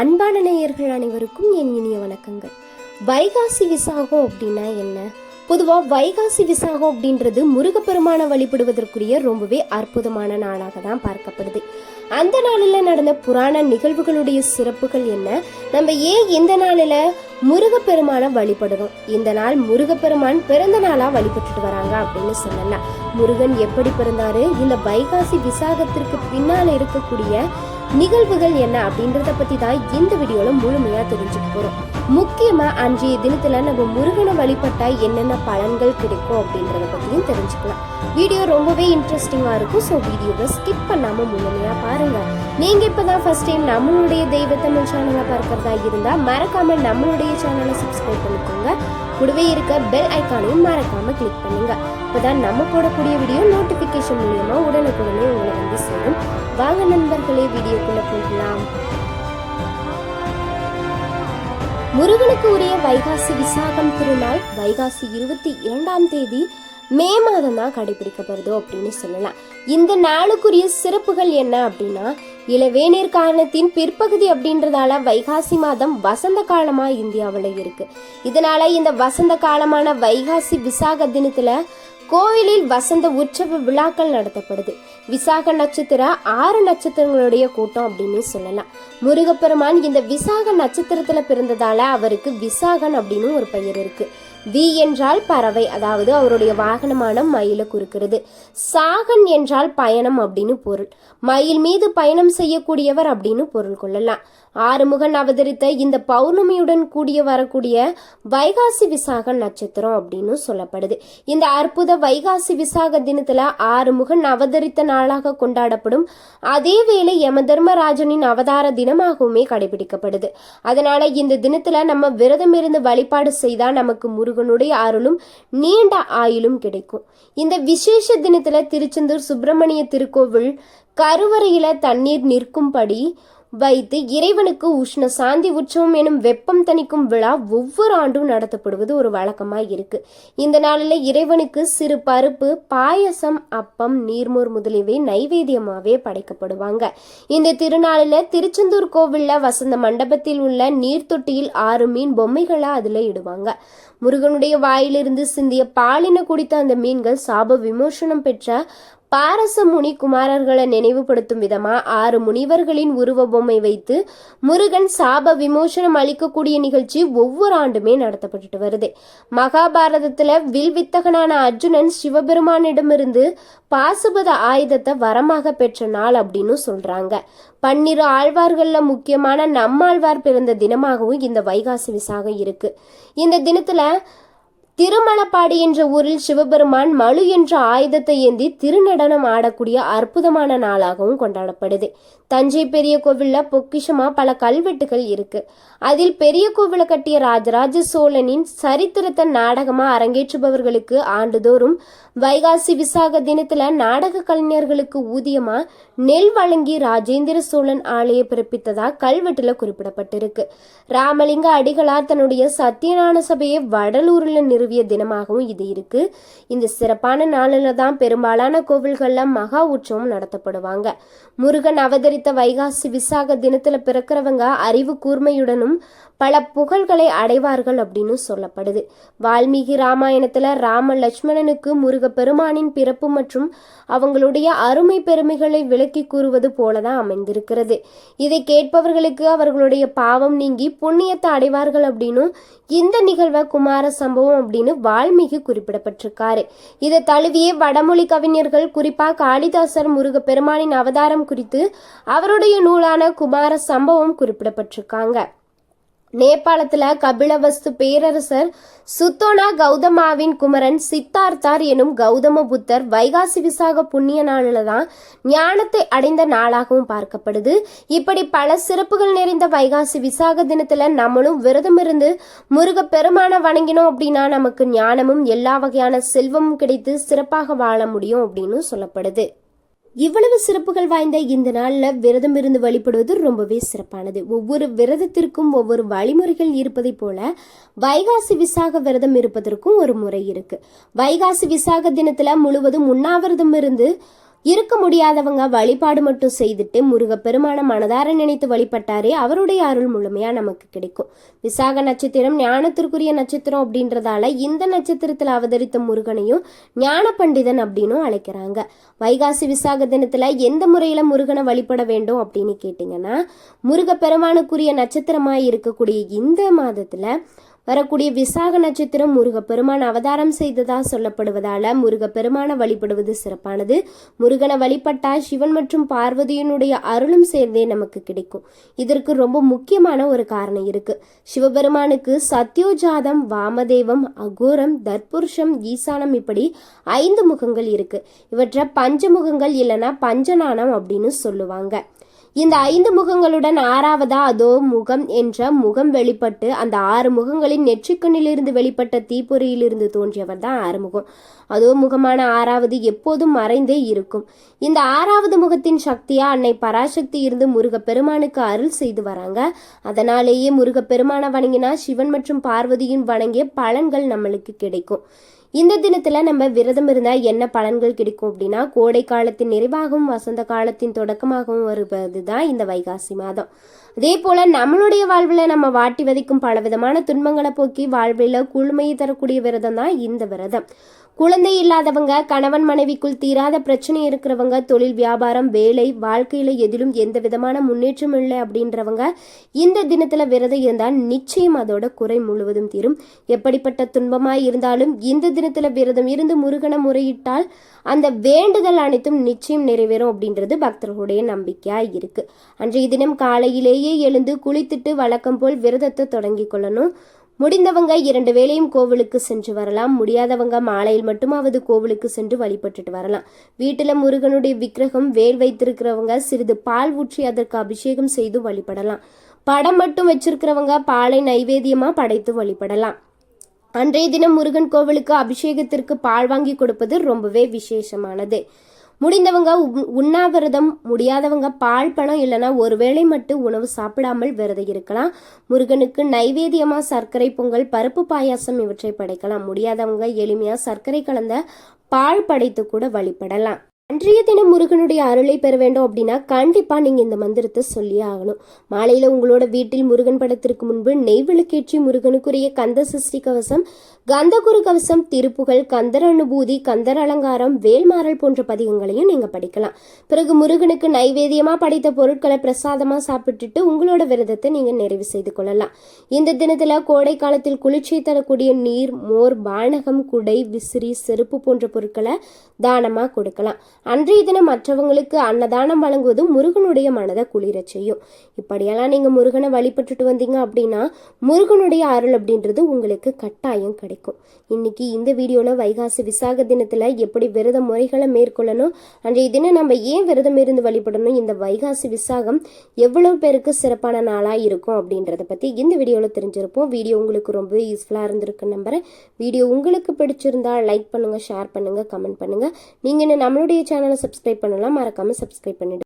அன்பான நேயர்கள் அனைவருக்கும் என் இனிய வணக்கங்கள். வைகாசி விசாகம் அப்படின்னா என்ன? பொதுவாக வைகாசி விசாகம் அப்படின்றது முருகப்பெருமானை வழிபடுவதற்குரிய ரொம்பவே அற்புதமான நாளாக தான் பார்க்கப்படுது. அந்த நாளில் நடந்த புராண நிகழ்வுகளுடைய சிறப்புகள் என்ன? நம்ம ஏன் இந்த நாளில் முருகப்பெருமானை வழிபடுறோம்? இந்த நாள் முருகப்பெருமான் பிறந்த நாளாக வழிபட்டுட்டு வராங்க அப்படின்னு சொல்லலாம். முருகன் எப்படி பிறந்தாரு? இந்த வைகாசி விசாகத்திற்கு பின்னால் இருக்கக்கூடிய நிகழ்வுகள் என்ன அப்படின்றத பத்தி தான் இந்த வீடியோவில் முழுமையா தெரிஞ்சுக்க போறோம். முக்கியமா அன்றைய தினத்துல நம்ம முருகனை வழிபட்டா என்னென்ன பலன்கள் கிடைக்கும் அப்படின்றத பத்தியும் தெரிஞ்சுக்கலாம். வீடியோ ரொம்பவே இன்ட்ரெஸ்டிங்கா இருக்கும். ஸோ வீடியோவை ஸ்கிப் பண்ணாம முழுமையா நீங்க இப்பதான் ஃபர்ஸ்ட் டைம் நம்மளுடைய தெய்வ தமிழ் சேனலை பார்க்கறதா இருந்தா மறக்காம நம்மளுடைய சேனலை சப்ஸ்கிரைப் பண்ணிக்கோங்க. கூடவே இருக்க பெல் ஐக்கானையும் மறக்காம கிளிக் பண்ணுங்க. அப்பதான் நம்ம போடக்கூடிய வீடியோ நோட்டிபிகேஷன் மூலியமா உடனுக்குடனே உங்களை வந்து சேரும். வாங்க நண்பர்களே வீடியோக்குள்ள போகலாம். முருகனுக்கு உரிய வைகாசி விசாகம் திருநாள் வைகாசி இருபத்தி இரண்டாம் தேதி மே மாதம் தான் கடைபிடிக்கப்படுதோ அப்படின்னு சொல்லலாம். இந்த நாளுக்குரிய சிறப்புகள் என்ன அப்படின்னா இளவேநீர் காலத்தின் பிற்பகுதி அப்படின்றதால வைகாசி மாதம் வசந்த காலமா இந்தியாவில் இருக்கு. இதனால இந்த வசந்த காலமான வைகாசி விசாக தினத்துல கோவிலில் வசந்த உற்சவ விழாக்கள் நடத்தப்படுது. விசாக நட்சத்திர ஆறு நட்சத்திரங்களுடைய கூட்டம் அப்படின்னு சொல்லலாம். முருகப்பெருமான் இந்த விசாக நட்சத்திரத்துல பிறந்ததால அவருக்கு விசாகன் அப்படின்னு ஒரு பெயர் இருக்கு. வி என்றால் பறவை அதாவது அவருடைய வாகனமான மயிலை குறிக்கிறது. சாகன் என்றால் பயணம் அப்படின்னு பொருள். மயில் மீது பயணம் செய்யக்கூடியவர் அப்படின்னு பொருள் கொள்ளலாம். ஆறுமுகன் அவதரித்த இந்த பௌர்ணமியுடன் கூடிய வரக்கூடிய வைகாசி விசாக நட்சத்திரம் அப்படின்னு சொல்லப்படுது. இந்த அற்புத வைகாசி விசாக தினத்துல ஆறுமுகன் அவதரித்த நாளாக கொண்டாடப்படும் அதே வேளை யம தர்மராஜனின் அவதார தினமாகவுமே கடைபிடிக்கப்படுது. அதனால இந்த தினத்துல நம்ம விரதம் இருந்து வழிபாடு செய்தா நமக்கு முருகனுடைய அருளும் நீண்ட ஆயுளும் கிடைக்கும். இந்த விசேஷ தினத்துல திருச்செந்தூர் சுப்பிரமணிய திருக்கோவில் கருவறையில தண்ணீர் நிற்கும்படி வைத்து இறைவனுக்கு உஷ்ண சாந்தி உற்சவம் எனும் வெப்பம் தணிக்கும் விழா ஒவ்வொரு ஆண்டும் நடத்தப்படுவது ஒரு வழக்கமாக இருக்கு. இந்த நாளில் இறைவனுக்கு சிறு பருப்பு பாயசம் அப்பம் நீர்மோர் முதலியவை நைவேத்தியமாகவே படைக்கப்படுவாங்க. இந்த திருநாளில் திருச்செந்தூர் கோவிலில் வசந்த மண்டபத்தில் உள்ள நீர்த்தொட்டியில் ஆறு மீன் பொம்மைகளாக அதில் இடுவாங்க. முருகனுடைய வாயிலிருந்து சிந்திய பாலின குடித்த அந்த மீன்கள் சாப விமோசனம் பெற்ற பாரச முனி குமாரர்களை நினைவுபடுத்தும் விதமா ஆறு முனிவர்களின் உருவ பொம்மை வைத்து முருகன் சாப விமோசனம் அளிக்கக்கூடிய நிகழ்ச்சி ஒவ்வொரு ஆண்டுமே நடத்தப்பட்டுட்டு வருது. மகாபாரதத்துல வில் வித்தகனான அர்ஜுனன் சிவபெருமானிடமிருந்து பாசுபத ஆயுதத்தை வரமாக பெற்ற நாள் அப்படின்னு சொல்றாங்க. பன்னிரு ஆழ்வார்கள்ல முக்கியமான நம்மாழ்வார் பிறந்த தினமாகவும் இந்த வைகாசி விசாகம் இருக்கு. இந்த தினத்துல திருமலப்பாடி என்ற ஊரில் சிவபெருமான் மலு என்ற ஆயுதத்தை ஏந்தி திருநடனம் ஆடக்கூடிய அற்புதமான நாளாகவும் கொண்டாடப்படுது. தஞ்சை பெரிய கோவில்ல பொக்கிஷமா பல கல்வெட்டுகள் இருக்கு. அதில் பெரிய கோவிலை கட்டிய ராஜராஜ சோழனின் சரித்திரத்தை நாடகமா அரங்கேற்றுபவர்களுக்கு ஆண்டுதோறும் வைகாசி விசாக தினத்துல நாடக கலைஞர்களுக்கு ஊதியமா நெல் வழங்கி ராஜேந்திர சோழன் ஆலையை பிறப்பித்ததா கல்வெட்டுல குறிப்பிடப்பட்டிருக்கு. ராமலிங்க அடிகளார் தன்னுடைய சத்தியநாராயண சபையை வடலூரில் நிறு நிறுவிய தினமாகவும் இது இருக்கு. இந்த சிறப்பான நாளில் தான் பெரும்பாலான கோவில்கள்ல மகா உற்சவம் நடத்தப்படுவாங்க. முருகன் அவதரித்த வைகாசி விசாக தினத்துல பிறக்கிறவங்க அறிவு கூர்மையுடனும் பல புகழ்களை அடைவார்கள் அப்படின்னு சொல்லப்படுது. வால்மீகி ராமாயணத்துல ராம லட்சுமணனுக்கு முருக பெருமானின் பிறப்பு மற்றும் அவங்களுடைய அருமை பெருமைகளை விளக்கி கூறுவது போலதான் அமைந்திருக்கிறது. இதை கேட்பவர்களுக்கு அவர்களுடைய பாவம் நீங்கி புண்ணியத்தை அடைவார்கள் அப்படின்னும் இந்த நிகழ்வை குமார சம்பவம் அப்படின்னு வால்மீகி குறிப்பிடப்பட்டிருக்காரு. இதை தழுவிய வடமொழி கவிஞர்கள் குறிப்பாக காளிதாசர் முருக பெருமானின் அவதாரம் குறித்து அவருடைய நூலான குமார சம்பவம் குறிப்பிடப்பட்டிருக்காங்க. நேபாளத்தில் கபிலவஸ்து பேரரசர் சுத்தோனா கௌதமாவின் குமரன் சித்தார்த்தார் எனும் கௌதம புத்தர் வைகாசி விசாக புண்ணிய நாளில் தான் ஞானத்தை அடைந்த நாளாகவும் பார்க்கப்படுது. இப்படி பல சிறப்புகள் நிறைந்த வைகாசி விசாக தினத்தில் நம்மளும் விரதம் இருந்து முருக பெருமான வணங்கினோம் அப்படின்னா நமக்கு ஞானமும் எல்லா வகையான செல்வமும் கிடைத்து சிறப்பாக வாழ முடியும் அப்படின்னு சொல்லப்படுது. இவ்வளவு சிறப்புகள் வாய்ந்த இந்த நாளில் விரதம் இருந்து வழிபடுவது ரொம்பவே சிறப்பானது. ஒவ்வொரு விரதத்திற்கும் ஒவ்வொரு வழிமுறைகள் இருப்பதை போல வைகாசி விசாக விரதம் இருப்பதற்கும் ஒரு முறை இருக்கு. வைகாசி விசாக தினத்துல முழுவதும் உண்ணாவிரதம் இருந்து இருக்க முடியாதவங்க வழிபாடு மட்டும் செய்துட்டு முருகப்பெருமான மனதார நினைத்து வழிபட்டாரே அவருடைய அருள் முழுமையா நமக்கு கிடைக்கும். விசாக நட்சத்திரம் ஞானத்திற்குரிய நட்சத்திரம் அப்படின்றதால இந்த நட்சத்திரத்தில் அவதரித்த முருகனையும் ஞான பண்டிதன் அப்படின்னும் அழைக்கிறாங்க. வைகாசி விசாக தினத்துல எந்த முறையில முருகனை வழிபட வேண்டும் அப்படின்னு கேட்டிங்கன்னா முருகப்பெருமானுக்குரிய நட்சத்திரமாய் இருக்கக்கூடிய இந்த மாதத்துல வரக்கூடிய விசாக நட்சத்திரம் முருகப்பெருமான் அவதாரம் செய்ததா சொல்லப்படுவதால முருகப்பெருமான வழிபடுவது சிறப்பானது. முருகனை வழிபட்டா சிவன் மற்றும் பார்வதியினுடைய அருளும் சேர்ந்தே நமக்கு கிடைக்கும். இதற்கு ரொம்ப முக்கியமான ஒரு காரணம் இருக்கு. சிவபெருமானுக்கு சத்யோஜாதம் வாமதேவம் அகோரம் தற்புருஷம் ஈசானம் இப்படி ஐந்து முகங்கள் இருக்கு. இவற்றை பஞ்சமுகங்கள் இல்லைன்னா பஞ்சநாணம் அப்படின்னு சொல்லுவாங்க. இந்த ஐந்து முகங்களுடன் ஆறாவதா அதோ முகம் என்ற முகம் வெளிப்பட்டு அந்த ஆறு முகங்களின் நெற்றிக்கண்ணிலிருந்து வெளிப்பட்ட தீப்பொறியிலிருந்து தோன்றியவர் தான் ஆறுமுகம். அதோ முகமான ஆறாவது எப்போதும் மறைந்தே இருக்கும். இந்த ஆறாவது முகத்தின் சக்தியா அன்னை பராசக்தி இருந்து முருகப்பெருமானுக்கு அருள் செய்து வராங்க. அதனாலேயே முருகப்பெருமானை வணங்கினா சிவன் மற்றும் பார்வதியின் வணங்கிய பலன்கள் நம்மளுக்கு கிடைக்கும். இந்த தினத்துல நம்ம விரதம் இருந்தா என்ன பலன்கள் கிடைக்கும் அப்படின்னா கோடை காலத்தின் நிறைவாகவும் வசந்த காலத்தின் தொடக்கமாகவும் வருவது தான் இந்த வைகாசி மாதம். அதே போல் நம்மளுடைய வாழ்வில் நம்ம வாட்டி வதைக்கும் பல விதமான துன்பங்களை போக்கி வாழ்வில் குழுமையை தரக்கூடிய விரதம் தான் இந்த விரதம். குழந்தை இல்லாதவங்க கணவன் மனைவிக்குள் தீராத பிரச்சனை இருக்கிறவங்க தொழில் வியாபாரம் வேலை வாழ்க்கையில் எதிலும் எந்த விதமான முன்னேற்றம் இல்லை அப்படின்றவங்க இந்த தினத்தில் விரதம் இருந்தால் நிச்சயம் அதோட குறை முழுவதும் தீரும். எப்படிப்பட்ட துன்பமாய் இருந்தாலும் இந்த தினத்தில் விரதம் இருந்து முருகனை முறையிட்டால் அந்த வேண்டுதல் அனைத்தும் நிச்சயம் நிறைவேறும் அப்படின்றது பக்தர்களுடைய நம்பிக்கையாக இருக்குது அன்றைய தினம் காலையிலேயே எழுந்து குளித்துட்டு வழக்கம் போல் விரதத்தை தொடங்கி கொள்ளணும். முடிந்தவங்க இரண்டு வேளையும் கோவிலுக்கு சென்று வரலாம். முடியாதவங்க மாலையில் மட்டுமாவது கோவிலுக்கு சென்று வழிபட்டுட்டு வரலாம். வீட்டில் முருகனுடைய விக்கிரகம் வேல் வைத்திருக்கிறவங்க சிறிது பால் ஊற்றி அதற்கு அபிஷேகம் செய்து வழிபடலாம். படம் மட்டும் வச்சிருக்கிறவங்க பாலை நைவேத்தியமாக படைத்து வழிபடலாம். அன்றைய தினம் முருகன் கோவிலுக்கு அபிஷேகத்திற்கு பால் வாங்கி கொடுப்பது ரொம்பவே விசேஷமானது. முடிந்தவங்க உண்- உண்ணாவிரதம் முடியாதவங்க பால் பழம் இல்லைன்னா ஒருவேளை மட்டும் உணவு சாப்பிடாமல் விரதம் இருக்கலாம். முருகனுக்கு நைவேத்தியமாக சர்க்கரை பொங்கல் பருப்பு பாயாசம் இவற்றை படைக்கலாம். முடியாதவங்க எளிமையாக சர்க்கரை கலந்த பால் படைத்து கூட வழிபடலாம். அன்றைய தினம் முருகனுடைய அருளை பெற வேண்டும் அப்படின்னா கண்டிப்பா நீங்க இந்த மந்திரத்தை சொல்லியே ஆகணும். மாலையில உங்களோட வீட்டில் முருகன் படத்திற்கு முன்பு நெய் விளக்கேற்றி முருகனுக்குரிய கந்த சஷ்டி கவசம் கந்தகுரு கவசம் திருப்புகள் கந்தர் அனுபூதி கந்தர் அலங்காரம் வேல்மாறல் போன்ற பதிகங்களையும் நீங்க படிக்கலாம். பிறகு முருகனுக்கு நைவேத்தியமா படைத்த பொருட்களை பிரசாதமா சாப்பிட்டுட்டு உங்களோட விரதத்தை நீங்க நிறைவு செய்து கொள்ளலாம். இந்த தினத்துல கோடை காலத்தில் குளிர்ச்சி தரக்கூடிய நீர் மோர் பானகம் குடை விசிறி செருப்பு போன்ற பொருட்களை தானமா கொடுக்கலாம். அன்றைய தினம் மற்றவங்களுக்கு அன்னதானம் வழங்குவது முருகனுடைய மனதை குளிர செய்யும். இப்படியெல்லாம் நீங்க முருகனை வழிபட்டுட்டு வந்தீங்க அப்படின்னா முருகனுடைய அருள் அப்படின்றது உங்களுக்கு கட்டாயம் கிடைக்கும். இன்னைக்கு இந்த வீடியோவில் வைகாசி விசாக தினத்தில் எப்படி விரத முறைகளை மேற்கொள்ளணும் அன்றைய தினம் நம்ம ஏன் விரதம் இருந்து வழிபடணும் இந்த வைகாசி விசாகம் எவ்வளவு பேருக்கு சிறப்பான நாளாக இருக்கும் அப்படின்றத பற்றி இந்த வீடியோவில் தெரிஞ்சிருப்போம். வீடியோ உங்களுக்கு ரொம்ப யூஸ்ஃபுல்லாக இருந்திருக்கு நம்புகிறேன் வீடியோ உங்களுக்கு பிடிச்சிருந்தா லைக் பண்ணுங்கள் ஷேர் பண்ணுங்க கமெண்ட் பண்ணுங்கள் நீங்கள் நம்மளுடைய சேனலை சப்ஸ்கிரைப் பண்ணலாம் மறக்காமல் சப்ஸ்கிரைப் பண்ணிவிடுங்க